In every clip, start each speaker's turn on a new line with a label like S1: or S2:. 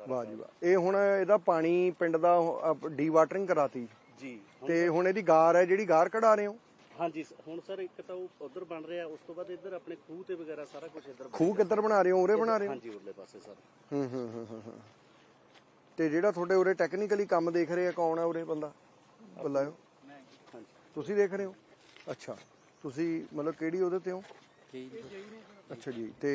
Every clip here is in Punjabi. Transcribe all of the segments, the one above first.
S1: ਵਾਹ ਜੀ ਵਾਹ। ਇਹ ਹੁਣ ਇਹਦਾ ਪਾਣੀ ਪਿੰਡ ਦਾ ਡੀ ਵਾਟਰਿੰਗ ਕਰਾਤੀ।
S2: ਜੀ ਹੁਣ-
S1: ਤੇ ਹੁਣ ਇਹਦੀ ਗਾਰ ਹੈ ਜਿਹੜੀ ਗਾਰ ਕਢਾ ਰਹੇ ਹੋ?
S2: ਹਾਂਜੀ ਹੁਣ ਸਰ ਇੱਕ ਤਾਂ ਉਹ ਉਧਰ ਬਣ ਰਿਹਾ ਉਸ ਤੋਂ ਬਾਅਦ ਇੱਧਰ ਆਪਣੇ ਖੂਹ ਤੇ ਵਗੈਰਾ ਸਾਰਾ ਕੁਝ ਇੱਧਰ
S1: ਖੂਹ ਕਿੱਧਰ ਬਣਾ ਰਹੇ ਹੋ? ਉਰੇ ਬਣਾ ਰਹੇ ਹੋ?
S2: ਹਾਂਜੀ ਉਰਲੇ ਪਾਸੇ ਸਰ।
S1: ਹੂੰ ਹੂੰ ਹੂੰ ਹੂੰ ਹੂੰ। ਤੇ ਜਿਹੜਾ ਤੁਹਾਡੇ ਉਰੇ ਟੈਕਨੀਕਲੀ ਕੰਮ ਦੇਖ ਰਿਹਾ ਕੌਣ ਹੈ ਉਰੇ ਬੰਦਾ? ਬੁਲਾਇਓ
S2: ਹਾਂਜੀ।
S1: ਤੁਸੀਂ ਦੇਖ ਰਹੇ ਹੋ? ਅੱਛਾ। ਤੁਸੀਂ ਮਤਲਬ ਕਿਹੜੀ ਉਹਦੇ ਤੇ ਹੋ? ਅੱਛਾ ਜੀ। ਤੇ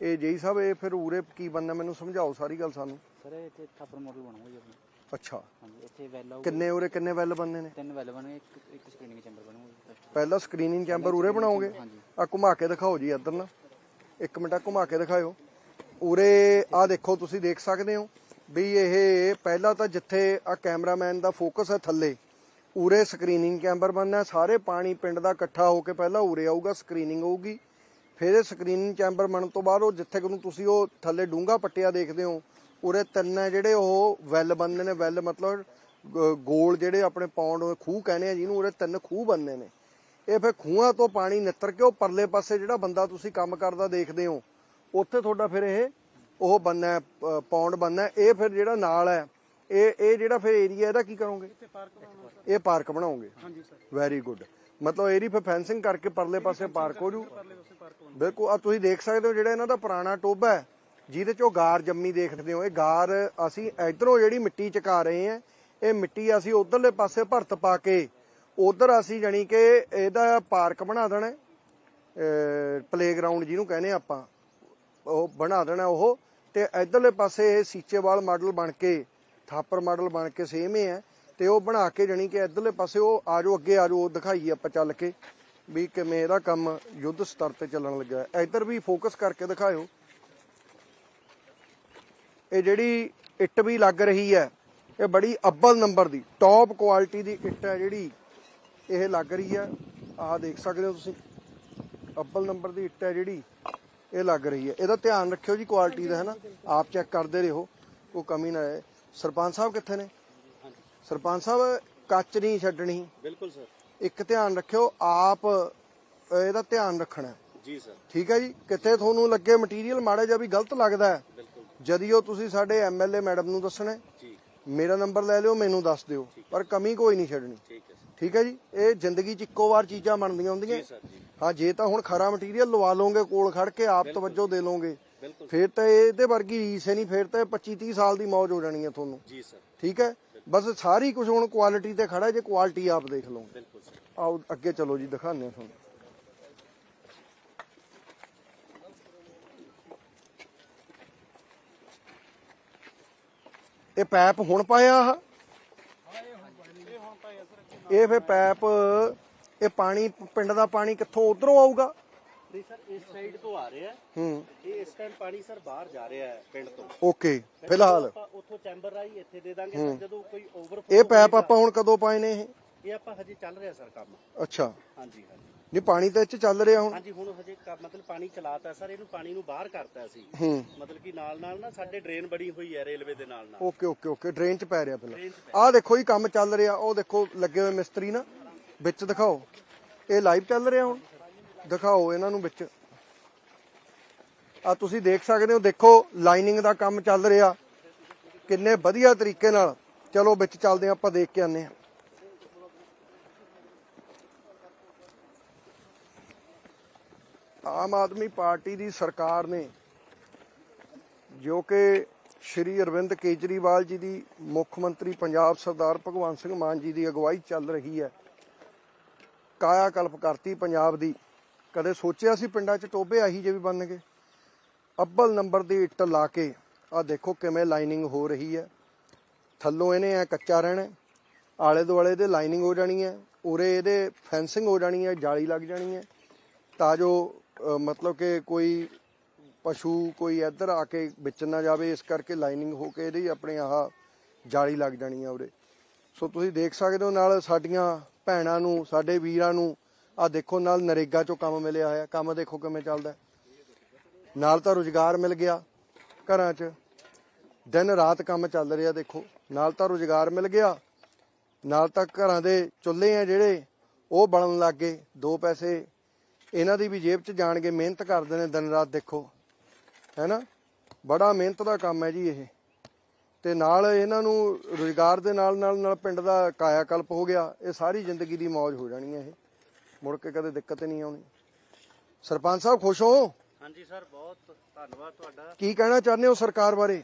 S1: ਇਹ ਜੇਈ ਸਾਹਿਬ ਇਹ ਫਿਰ ਉਰੇ ਕੀ ਬੰਨਾ ਮੈਨੂੰ ਸਮਝਾਓ ਸਾਰੀ ਗੱਲ ਸਾਨੂੰ।
S3: ਸਰ ਇੱਥੇ ਥਾਪਰ ਮਾਡਲ ਬਣਾਉਂਗਾ ਜੀ ਆਪਣਾ।
S1: ਅੱਛਾ।
S3: ਹਾਂਜੀ ਇੱਥੇ ਵੈਲ ਆਊ
S1: ਕਿੰਨੇ ਉਰੇ ਕਿੰਨੇ ਵੈਲ ਬੰਨੇ ਨੇ?
S3: ਤਿੰਨ ਵੈਲ ਬਣੇ ਇੱਕ ਇੱਕ ਸਕਰੀਨਿੰਗ ਚੈਂਬਰ ਬਣੂਗਾ
S1: ਪਹਿਲਾਂ ਸਕਰੀਨਿੰਗ ਚੈਂਬਰ ਉਰੇ ਬਣਾਓਗੇ?
S3: ਹਾਂਜੀ।
S1: ਆ ਘੁਮਾ ਕੇ ਦਿਖਾਓ ਜੀ ਇੱਧਰ ਨਾ। ਇੱਕ ਮਿੰਟ ਆ ਘੁਮਾ ਕੇ ਦਿਖਾਇਓ। ਉਰੇ ਆ ਦੇਖੋ ਤੁਸੀਂ ਦੇਖ ਸਕਦੇ ਹੋ ਵੀ ਇਹ ਪਹਿਲਾਂ ਤਾਂ ਜਿੱਥੇ ਆ ਕੈਮਰਾਮੈਨ ਦਾ ਫੋਕਸ ਹੈ ਥੱਲੇ ਉਰੇ ਸਕਰੀਨਿੰਗ ਚੈਂਬਰ ਬਣਨਾ। ਸਾਰੇ ਪਾਣੀ ਪਿੰਡ ਦਾ ਇਕੱਠਾ ਹੋ ਕੇ ਪਹਿਲਾਂ ਉਰੇ ਆਊਗਾ ਸਕਰੀਨਿੰਗ ਹੋਊਗੀ। ਫਿਰ ਇਹ ਸਕਰੀਨਿੰਗ ਚੈਂਬਰ ਬਣਨ ਤੋਂ ਬਾਅਦ ਉਹ ਜਿੱਥੇ ਨੂੰ ਤੁਸੀਂ ਉਹ ਥੱਲੇ ਡੂੰਗਾ ਪੱਟਿਆ ਦੇਖਦੇ ਹੋ ਉਰੇ ਤਿੰਨ ਹੈ ਜਿਹੜੇ ਉਹ ਵੈਲ ਬੰਦੇ ਨੇ ਵੈਲ ਮਤਲਬ ਗੋਲ ਜਿਹੜੇ ਆਪਣੇ ਪੌਂਡ ਖੂਹ ਕਹਿੰਦੇ ਆ ਜਿਹਨੂੰ ਉਰੇ ਤਿੰਨ ਖੂਹ ਬੰਦੇ ਨੇ। ਇਹ ਫਿਰ ਖੂਹਾਂ ਤੋਂ ਪਾਣੀ ਨਿੱਤਰ ਕੇ ਉਹ ਪਰਲੇ ਪਾਸੇ ਜਿਹੜਾ ਬੰਦਾ ਤੁਸੀਂ ਕੰਮ ਕਰਦਾ ਦੇਖਦੇ ਹੋ ਉੱਥੇ ਤੁਹਾਡਾ ਫਿਰ ਇਹ ਉਹ ਬੰਨਾ ਪੌਂਡ ਬੰਨਾ। ਇਹ ਫਿਰ ਜਿਹੜਾ ਨਾਲ ਹੈ ਇਹ ਇਹ ਜਿਹੜਾ ਫਿਰ ਏਰੀਆ ਇਹਦਾ ਕੀ ਕਰੋਗੇ? ਇਹ ਪਾਰਕ ਬਣਾਓਗੇ? ਹਾਂਜੀ ਸਰ। ਵੈਰੀ ਗੁੱਡ ਮਤਲਬ ਇਹਦੀ ਫਿਰ ਫੈਂਸਿੰਗ ਕਰਕੇ ਪਰਲੇ ਪਾਸੇ ਪਾਰਕ ਹੋ ਜੂ। ਬਿਲਕੁਲ ਆ ਤੁਸੀਂ ਦੇਖ ਸਕਦੇ ਹੋ ਜਿਹੜਾ ਇਹਨਾਂ ਦਾ ਪੁਰਾਣਾ ਟੋਬਾ ਹੈ, ਜਿਹਦੇ ਚੋਂ ਗਾਰ ਜੰਮੀ ਦੇਖਦੇ ਹੋ। ਇਹ ਗਾਰ ਅਸੀਂ ਇਧਰੋਂ ਜਿਹੜੀ ਮਿੱਟੀ ਚਕਾ ਰਹੇ ਹਾਂ, ਇਹ ਮਿੱਟੀ ਅਸੀਂ ਉਧਰਲੇ ਪਾਸੇ ਭਰਤ ਪਾ ਕੇ, ਉਧਰ ਅਸੀਂ ਜਾਣੀ ਕਿ ਇਹਦਾ ਪਾਰਕ ਬਣਾ ਦੇਣਾ ਪਲੇਗਰਾਉਂਡ ਜਿਹਨੂੰ ਕਹਿੰਦੇ ਆਪਾਂ, ਉਹ ਬਣਾ ਦੇਣਾ ਉਹ। ਤੇ ਇਧਰਲੇ ਪਾਸੇ ਇਹ ਸੀਚੇਵਾਲ ਮਾਡਲ ਬਣ ਕੇ, ਥਾਪਰ ਮਾਡਲ ਬਣ ਕੇ ਸੇਮ ਹੀ ਹੈ। ਤੇ ਉਹ ਬਣਾ ਕੇ ਜਾਣੀ ਕਿ ਇਧਰਲੇ ਪਾਸੇ ਉਹ ਆਜੋ, ਅੱਗੇ ਆਜੋ, ਉਹ ਦਿਖਾਈਏ ਆਪਾਂ ਚੱਲ ਕੇ। ਵੀ ਕਿਵੇਂ ਇਹਦਾ ਕੰਮ ਯੁੱਧ ਸਤਰ ਤੇ ਚੱਲਣ ਲੱਗਾ ਇਧਰ ਵੀ ਫੋਕਸ ਕਰਕੇ ਦਿਖਾਇਓ। ਇਹ ਜਿਹੜੀ ਇੱਟ ਵੀ ਲੱਗ ਰਹੀ ਹੈ ਇਹ ਬੜੀ ਅੱਬਲ ਨੰਬਰ ਦੀ ਟੌਪ ਕੁਆਲਿਟੀ ਦੀ ਇੱਟ ਹੈ ਜਿਹੜੀ। ਇਹ ਲੱਗ ਰਹੀ ਹੈ ਆਹ ਦੇਖ ਸਕਦੇ ਹੋ ਤੁਸੀਂ। ਅੱਬਲ ਨੰਬਰ ਦੀ ਇੱਟ ਹੈ ਜਿਹੜੀ ਇਹ ਲੱਗ ਰਹੀ ਹੈ। ਇਹਦਾ ਧਿਆਨ ਰੱਖਿਓ ਜੀ ਕੁਆਲਿਟੀ ਦਾ ਹੈ ਨਾ ਆਪ ਚੈੱਕ ਕਰਦੇ ਰਹੋ ਕੋਈ ਕਮੀ ਨਾ ਆਏ। ਸਰਪੰਚ ਸਾਹਿਬ ਕਿੱਥੇ ਨੇ? ਸਰਪੰਚ ਸਾਹਿਬ ਕੱਚ ਨਹੀਂ ਛੱਡਣੀ।
S2: ਬਿਲਕੁਲ ਸਰ।
S1: ਇੱਕ ਧਿਆਨ ਰੱਖਿਓ ਆਪ ਇਹਦਾ ਧਿਆਨ ਰੱਖਣਾ।
S2: ਜੀ ਸਰ।
S1: ਠੀਕ ਹੈ ਜੀ? ਕਿਤੇ ਤੁਹਾਨੂੰ ਲੱਗੇ ਮਟੀਰੀਅਲ ਮਾੜਾ ਜਿਹਾ ਵੀ ਗਲਤ ਲੱਗਦਾ ਹੈ
S2: ਬਿਲਕੁਲ।
S1: ਜਦੀਓ ਤੁਸੀਂ ਸਾਡੇ ਐਮਐਲਏ ਮੈਡਮ ਨੂੰ ਦੱਸਣਾ।
S2: ਜੀ।
S1: ਮੇਰਾ ਨੰਬਰ ਲੈ ਲਿਓ ਮੈਨੂੰ ਦੱਸ ਦਿਓ ਪਰ ਕਮੀ ਕੋਈ ਨਹੀਂ ਛੱਡਣੀ।
S2: ਠੀਕ ਹੈ ਸਰ।
S1: ਠੀਕ ਹੈ ਜੀ? ਇਹ ਜ਼ਿੰਦਗੀ 'ਚ ਇੱਕੋ ਵਾਰ ਚੀਜ਼ਾਂ ਬਣਦੀਆਂ ਹੁੰਦੀਆਂ। ਹਾਂ ਜੇ ਤਾਂ ਹੁਣ ਖਰਾ ਮਟੀਰੀਅਲ ਲਵਾ ਲਓਗੇ ਕੋਲ ਖੜ ਕੇ ਆਪ ਤਵੱਜੋ ਦੇ ਲਓਗੇ ਫਿਰ ਤਾਂ ਇਹਦੇ ਵਰਗੀ ਰੀਸ ਹੀ ਨਹੀਂ ਫਿਰ ਤਾਂ 25 30 ਸਾਲ ਦੀ ਮੌਜ ਹੋ ਜਾਣੀ ਹੈ ਤੁਹਾਨੂੰ।
S2: ਜੀ ਸਰ।
S1: ਠੀਕ ਹੈ? ਬਸ ਸਾਰੀ ਕੁਝ ਹੁਣ ਕੁਆਲਿਟੀ ਤੇ ਖੜਾ ਜੇ ਕੁਆਲਿਟੀ ਆਪ ਦੇਖ ਲਓਗੇ। ਆਓ ਅੱਗੇ ਚਲੋ ਜੀ ਦਿਖਾਉਂਦੇ ਹਾਂ ਤੁਹਾਨੂੰ। ਇਹ ਪੈਪ ਹੁਣ ਪਾਇਆ ਆ ਇਹ ਫੇ ਪੈਪ ਇਹ ਪਾਣੀ ਪਿੰਡ ਦਾ ਪਾਣੀ ਕਿੱਥੋਂ ਉਧਰੋਂ ਆਊਗਾ?
S2: ਨਹੀਂ ਸਰ ਇਸ ਸਾਈਡ ਤੋਂ ਆ ਰਿਹਾ। ਹੈ।
S1: ਹੂੰ
S2: ਇਹ ਇਸ ਟਾਈਮ ਪਾਣੀ ਸਰ ਬਾਹਰ ਜਾ ਰਿਹਾ ਹੈ ਪਿੰਡ ਤੋਂ।
S1: ਓਕੇ ਫਿਲਹਾਲ।
S2: ਆਪਾਂ ਉੱਥੋਂ ਚੈਂਬਰ ਰਾਈ ਇੱਥੇ ਦੇ ਦਾਂਗੇ ਸਰ ਜਦੋਂ ਕੋਈ ਓਵਰ
S1: ਇਹ ਪੈਪ ਆਪਾਂ ਹੁਣ ਕਦੋਂ ਪਾਏ ਨੇ ਇਹ?
S2: ਇਹ ਆਪਾਂ ਹਜੇ ਚੱਲ ਰਿਹਾ ਸਰ ਕੰਮ।
S1: ਅੱਛਾ।
S2: ਹਾਂਜੀ ਹਾਂਜੀ।
S1: ਨਹੀਂ ਪਾਣੀ ਤਾਂ ਚ ਚੱਲ ਰਿਹਾ ਹੁਣ?
S2: ਹਾਂਜੀ ਹੁਣ ਹਜੇ ਕ- ਮਤਲਬ ਪਾਣੀ ਚਲਾਤਾ ਸਰ ਇਹਨੂੰ ਪਾਣੀ ਨੂੰ ਬਾਹਰ ਕਰਤਾ ਅਸੀਂ
S1: ਹੂੰ।
S2: ਮਤਲਬ ਕਿ ਨਾਲ ਨਾਲ ਨਾ ਸਾਡੇ ਡਰੇਨ ਬਣੀ ਹੋਈ ਹੈ ਰੇਲਵੇ ਦੇ ਨਾਲ ਨਾਲ।
S1: ਓਕੇ ਓਕੇ ਓਕੇ ਡਰੇਨ ਚ ਪੈ ਰਿਹਾ ਪਹਿਲਾਂ।
S2: ਡਰੇਨ 'ਚ
S1: ਆਹ ਦੇਖੋ ਜੀ ਕੰਮ ਚੱਲ ਰਿਹਾ। ਉਹ ਦੇਖੋ ਲੱਗੇ ਹੋਏ ਮਿਸਤਰੀ ਨਾ। ਵਿੱਚ ਦਿਖਾਓ। ਇਹ ਲਾਈਵ ਚੱਲ ਰਿਹਾ ਹੁਣ? ਦਿਖਾਓ ਇਹਨਾਂ ਨੂੰ ਵਿੱਚ। ਆ ਤੁਸੀਂ ਦੇਖ ਸਕਦੇ ਹੋ ਦੇਖੋ ਲਾਈਨਿੰਗ ਦਾ ਕੰਮ ਚੱਲ ਰਿਹਾ। ਕਿੰਨੇ ਵਧੀਆ ਤਰੀਕੇ ਨਾਲ। ਚਲੋ ਵਿੱਚ ਚੱਲਦੇ ਹਾਂ ਆਪਾਂ ਦੇਖ ਕੇ ਆਨੇ ਆ ਆਮ ਆਦਮੀ ਪਾਰਟੀ ਦੀ ਸਰਕਾਰ ਨੇ, ਜੋ ਕਿ ਸ਼੍ਰੀ ਅਰਵਿੰਦ ਕੇਜਰੀਵਾਲ ਜੀ ਦੀ ਮੁੱਖ ਮੰਤਰੀ ਪੰਜਾਬ ਸਰਦਾਰ ਭਗਵੰਤ ਸਿੰਘ ਮਾਨ ਜੀ ਦੀ ਅਗਵਾਈ ਚੱਲ ਰਹੀ ਹੈ ਕਾਇਆ ਕਲਪ ਕਰਤੀ ਪੰਜਾਬ ਦੀ। ਕਦੇ ਸੋਚਿਆ ਸੀ ਪਿੰਡਾਂ 'ਚ ਟੋਬੇ ਆਹੀ ਜੇ ਵੀ ਬਣਨਗੇ? ਅੱਬਲ ਨੰਬਰ ਦੀ ਇੱਟ ਲਾ ਕੇ ਆ ਦੇਖੋ ਕਿਵੇਂ ਲਾਈਨਿੰਗ ਹੋ ਰਹੀ ਹੈ। ਥੱਲੋਂ ਇਹਨੇ ਐ ਕੱਚਾ ਰਹਿਣਾ ਆਲੇ ਦੁਆਲੇ ਦੇ ਲਾਈਨਿੰਗ ਹੋ ਜਾਣੀ ਹੈ, ਉਰੇ ਇਹਦੇ ਫੈਂਸਿੰਗ ਹੋ ਜਾਣੀ ਹੈ, ਜਾਲੀ ਲੱਗ ਜਾਣੀ ਹੈ, ਤਾਂ ਜੋ ਮਤਲਬ ਕਿ ਕੋਈ ਪਸ਼ੂ ਕੋਈ ਇੱਧਰ ਆ ਕੇ ਵਿੱਚ ਨਾ ਜਾਵੇ, ਇਸ ਕਰਕੇ ਲਾਈਨਿੰਗ ਹੋ ਕੇ ਇਹਦੀ ਆਪਣੇ ਆਹ ਜਾਲੀ ਲੱਗ ਜਾਣੀ ਆ ਉਰੇ। ਸੋ ਤੁਸੀਂ ਦੇਖ ਸਕਦੇ ਹੋ ਨਾਲ ਸਾਡੀਆਂ ਭੈਣਾਂ ਨੂੰ, ਸਾਡੇ ਵੀਰਾਂ ਨੂੰ ਆ ਦੇਖੋ ਨਾਲ ਨਰੇਗਾ ਚੋਂ ਕੰਮ ਮਿਲਿਆ ਹੋਇਆ, ਕੰਮ ਦੇਖੋ ਕਿਵੇਂ ਚੱਲਦਾ। ਨਾਲ ਤਾਂ ਰੁਜ਼ਗਾਰ ਮਿਲ ਗਿਆ ਘਰਾਂ 'ਚ। ਦਿਨ ਰਾਤ ਕੰਮ ਚੱਲ ਰਿਹਾ ਦੇਖੋ, ਨਾਲ ਤਾਂ ਰੁਜ਼ਗਾਰ ਮਿਲ ਗਿਆ। ਨਾਲ ਤਾਂ ਘਰਾਂ ਦੇ ਚੁੱਲ੍ਹੇ ਆ ਜਿਹੜੇ, ਉਹ ਬਣਨ ਲੱਗ ਗਏ, ਦੋ ਪੈਸੇ ਇਹਨਾਂ ਦੀ ਵੀ ਜੇਬ 'ਚ ਜਾਣਗੇ ਮਿਹਨਤ ਕਰਦੇ ਨੇ ਦਿਨ ਰਾਤ ਦੇਖੋ। ਹੈਨਾ? ਬੜਾ ਮਿਹਨਤ ਦਾ ਕੰਮ ਹੈ ਜੀ ਇਹ। ਤੇ ਨਾਲ ਇਹਨਾਂ ਨੂੰ ਰੋਜ਼ਗਾਰ ਦੇ ਨਾਲ ਨਾਲ ਨਾਲ ਪਿੰਡ ਦਾ ਕਾਇਆਕਲਪ ਹੋ ਗਿਆ। ਇਹ ਸਾਰੀ ਜ਼ਿੰਦਗੀ ਦੀ ਮौज ਹੋ ਜਾਣੀ ਹੈ ਇਹ। ਮੁੜ ਕੇ ਕਦੇ ਦਿੱਕਤ ਨਹੀਂ ਆਉਣੀ। ਸਰਪੰਚ ਸਾਹਿਬ ਖੁਸ਼ ਹੋ?
S2: ਹਾਂਜੀ ਸਰ ਬਹੁਤ ਧੰਨਵਾਦ ਤੁਹਾਡਾ।
S1: ਕੀ ਕਹਿਣਾ ਚਾਹੁੰਦੇ ਹੋ ਸਰਕਾਰ ਬਾਰੇ?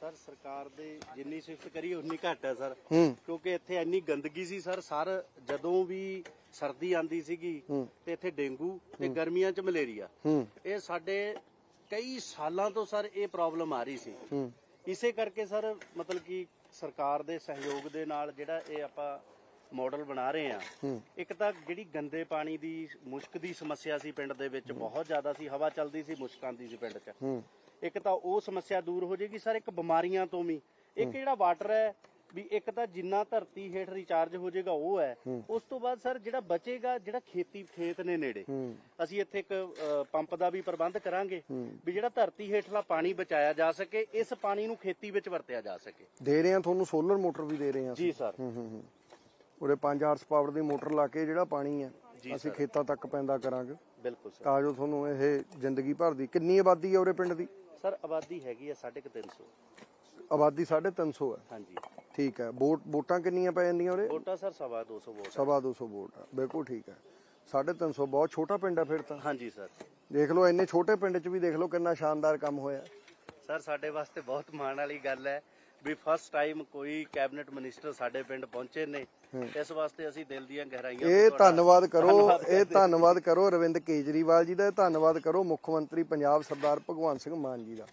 S2: ਸਰ ਸਰਕਾਰ ਦੇ ਜਿੰਨੀ ਸਿਫਤ ਕਰੀ ਉਨੀ ਘੱਟ ਹੈ ਸਰ।
S1: ਹੂੰ।
S2: ਕਿਉਂਕਿ ਇੱਥੇ ਇੰਨੀ ਗੰਦਗੀ ਸੀ ਸਰ। ਸਰ ਜਦੋਂ ਵੀ ਸਰਦੀ ਆਂਦੀ ਸੀਗੀ। ਤੇ ਇੱਥੇ ਡੇਂਗੂ ਤੇ ਗਰਮੀਆਂ 'ਚ ਮਲੇਰੀਆ। ਇਹ ਸਾਡੇ ਕਈ ਸਾਲਾਂ ਤੋਂ ਸਰ ਇਹ ਪ੍ਰੋਬਲਮ ਆ ਰਹੀ ਸੀ। ਇਸੇ ਕਰਕੇ ਸਰ ਮਤਲਬ ਕਿ ਸਰਕਾਰ ਦੇ ਸਹਿਯੋਗ ਦੇ ਨਾਲ ਜਿਹੜਾ ਇਹ ਆਪਾਂ ਮਾਡਲ ਬਣਾ ਰਹੇ ਆ ਇੱਕ ਤਾਂ ਜਿਹੜੀ ਗੰਦੇ ਪਾਣੀ ਦੀ ਮੁਸ਼ਕ ਦੀ ਸਮੱਸਿਆ ਸੀ ਪਿੰਡ ਦੇ ਵਿੱਚ ਬਹੁਤ ਜ਼ਿਆਦਾ ਸੀ। ਹਵਾ ਚੱਲਦੀ ਸੀ ਮੁਸ਼ਕ ਆਉਂਦੀ ਸੀ ਪਿੰਡ 'ਚ। ਇੱਕ ਤਾਂ ਉਹ ਸਮੱਸਿਆ ਦੂਰ ਹੋ ਜਾਏਗੀ ਸਰ ਇੱਕ ਬਿਮਾਰੀਆਂ ਤੋਂ ਵੀ। ਇੱਕ ਜਿਹੜਾ ਵਾਟਰ ਹੈ ਵੀ ਇੱਕ ਤਾਂ ਜਿੰਨਾ ਧਰਤੀ ਹੇਠ ਰਿਚਾਰਜ ਹੋ ਜਾਏਗਾ ਉਹ ਹੈ। ਉਸ ਤੋਂ ਬਾਅਦ ਸਰ ਜਿਹੜਾ ਬਚੇਗਾ ਜਿਹੜਾ ਖੇਤੀ ਖੇਤ ਨੇ ਨੇੜੇ
S1: ਹੂੰ।
S2: ਅਸੀਂ ਇੱਥੇ ਇੱਕ ਪੰਪ ਦਾ ਵੀ ਪ੍ਰਬੰਧ ਕਰਾਂਗੇ ਵੀ ਜਿਹੜਾ ਧਰਤੀ ਹੇਠਲਾ ਪਾਣੀ ਬਚਾਇਆ ਜਾ ਸਕੇ ਇਸ ਪਾਣੀ ਨੂੰ ਖੇਤੀ ਵਿੱਚ ਵਰਤਿਆ ਜਾ ਸਕੇ।
S1: ਦੇ ਰਹੇ ਆ ਤੁਹਾਨੂੰ ਸੋਲਰ ਮੋਟਰ ਵੀ ਦੇ ਰਹੇ ਆ
S2: ਜੀ ਸਰ।
S1: ਹੂੰ ਹੂੰ ਹੂੰ। ਉਰੇ 5 ਹਾਰਸ ਪਾਵਰ ਦੀ ਮੋਟਰ ਲਾ ਕੇ ਜਿਹੜਾ ਪਾਣੀ ਹੈ ਅਸੀਂ। ਖੇਤਾਂ ਤੱਕ ਪੈਂਦਾ ਕਰਾਂਗੇ।
S2: ਬਿਲਕੁਲ ਸਰ।
S1: ਤਾਂ ਜੋ ਤੁਹਾਨੂੰ ਇਹ ਜ਼ਿੰਦਗੀ ਭਰ ਦੀ ਕਿੰਨੀ ਆਬਾਦੀ ਹੈ ਉਰੇ ਪਿੰਡ ਦੀ?
S2: ਸਰ ਆਬਾਦੀ ਹੈਗੀ ਹੈ 350
S1: ਆਬਾਦੀ 350 ਹੈ
S2: ਹਾਂਜੀ।
S1: ਠੀਕ ਹੈ ਵੋਟ ਵੋਟਾਂ ਕਿੰਨੀਆਂ ਪੈ ਜਾਂਦੀਆਂ ਉਰੇ?
S2: ਵੋਟਾਂ ਸਰ ਸਵਾ 200 ਵੋਟ
S1: ਸਵਾ 200 ਵੋਟ ਬਿਲਕੁਲ ਠੀਕ ਹੈ 350 ਬਹੁਤ ਛੋਟਾ ਪਿੰਡ ਹੈ ਫਿਰ ਤਾਂ।
S2: ਹਾਂਜੀ ਸਰ।
S1: ਦੇਖ ਲਓ ਇੰਨੇ ਛੋਟੇ ਪਿੰਡ 'ਚ ਵੀ ਦੇਖ ਲਓ ਕਿੰਨਾ ਸ਼ਾਨਦਾਰ ਕੰਮ ਹੋਇਆ।
S2: ਸਰ ਸਾਡੇ ਵਾਸਤੇ ਬਹੁਤ ਮਾਣ ਵਾਲੀ ਗੱਲ ਹੈ ਵੀ ਫਸਟ ਟਾਈਮ ਕੋਈ ਕੈਬਨਿਟ ਮਿਨਿਸਟਰ ਸਾਡੇ ਪਿੰਡ ਪਹੁੰਚੇ ਨੇ। ਇਸ ਵਾਸਤੇ ਅਸੀਂ ਦਿਲ ਦੀਆਂ ਗਹਿਰਾਈਆਂ ਤੋਂ
S1: ਇਹ ਧੰਨਵਾਦ ਕਰੋ ਇਹ ਧੰਨਵਾਦ ਕਰੋ ਅਰਵਿੰਦ ਕੇਜਰੀਵਾਲ ਜੀ ਦਾ ਇਹ ਧੰਨਵਾਦ ਕਰੋ ਮੁੱਖ ਮੰਤਰੀ ਪੰਜਾਬ ਸਰਦਾਰ ਭਗਵੰਤ ਸਿੰਘ ਮਾਨ ਜੀ ਦਾ।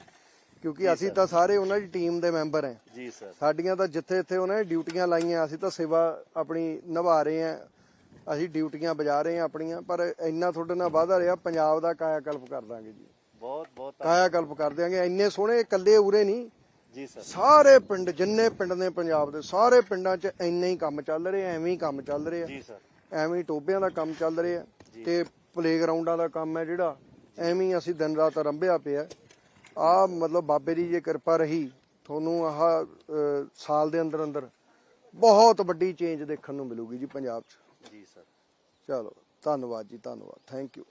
S1: ਕਿਉਂਕਿ ਅਸੀਂ ਤਾਂ ਸਾਰੇ ਉਹਨਾਂ ਦੀ ਟੀਮ ਦੇ ਮੈਂਬਰ ਹਾਂ।
S2: ਜੀ ਸਰ।
S1: ਸਾਡੀਆਂ ਤਾਂ ਜਿੱਥੇ ਇੱਥੇ ਉਹਨਾਂ ਨੇ ਡਿਊਟੀਆਂ ਲਾਈਆਂ ਅਸੀਂ ਤਾਂ ਸੇਵਾ ਆਪਣੀ ਨਿਭਾ ਰਹੇ ਹਾਂ। ਅਸੀਂ ਡਿਊਟੀਆਂ ਬਜਾ ਰਹੇ ਹਾਂ ਆਪਣੀਆਂ ਪਰ ਇੰਨਾ ਤੁਹਾਡੇ ਨਾਲ ਵਾਅਦਾ ਰਿਹਾ ਪੰਜਾਬ ਦਾ ਕਾਇਆਕਲਪ ਕਰ ਦਾਂਗੇ ਜੀ।
S2: ਬਹੁਤ ਬਹੁਤ ਧੰਨ-
S1: ਕਾਇਆਕਲਪ ਕਰ ਦਿਆਂਗੇ। ਇੰਨੇ ਸੋਹਣੇ ਇਕੱਲੇ ਉਰੇ ਨਹੀਂ
S2: ਜੀ ਸਰ।
S1: ਸਾਰੇ ਪਿੰਡ ਜਿੰਨੇ ਪਿੰਡ ਨੇ ਪੰਜਾਬ ਦੇ ਸਾਰੇ ਪਿੰਡਾਂ 'ਚ ਇੰਨੇ ਹੀ ਕੰਮ ਚੱਲ ਰਹੇ ਐਵੇਂ ਹੀ ਕੰਮ ਚੱਲ ਰਹੇ ਆ।
S2: ਜੀ ਸਰ।
S1: ਐਵੇਂ ਹੀ ਟੋਬਿਆਂ ਦਾ ਕੰਮ ਚੱਲ ਰਿਹਾ। ਤੇ ਪਲੇਗਰਾਉਂਡਾਂ ਦਾ ਕੰਮ ਹੈ ਜਿਹੜਾ ਐਵੇਂ ਹੀ ਅਸੀਂ ਦਿਨ ਰਾਤ ਰੰਭਿਆ ਪਿਆ। ਆ ਮਤਲਬ ਬਾਬੇ ਦੀ ਜੇ ਕਿਰਪਾ ਰਹੀ ਤੁਹਾਨੂੰ ਆਹ ਸਾਲ ਦੇ ਅੰਦਰ ਅੰਦਰ ਬਹੁਤ ਵੱਡੀ ਚੇਂਜ ਦੇਖਣ ਨੂੰ ਮਿਲੂਗੀ ਜੀ ਪੰਜਾਬ 'ਚ।
S2: ਜੀ ਸਰ।
S1: ਚਲੋ ਧੰਨਵਾਦ ਜੀ ਧੰਨਵਾਦ। Thank you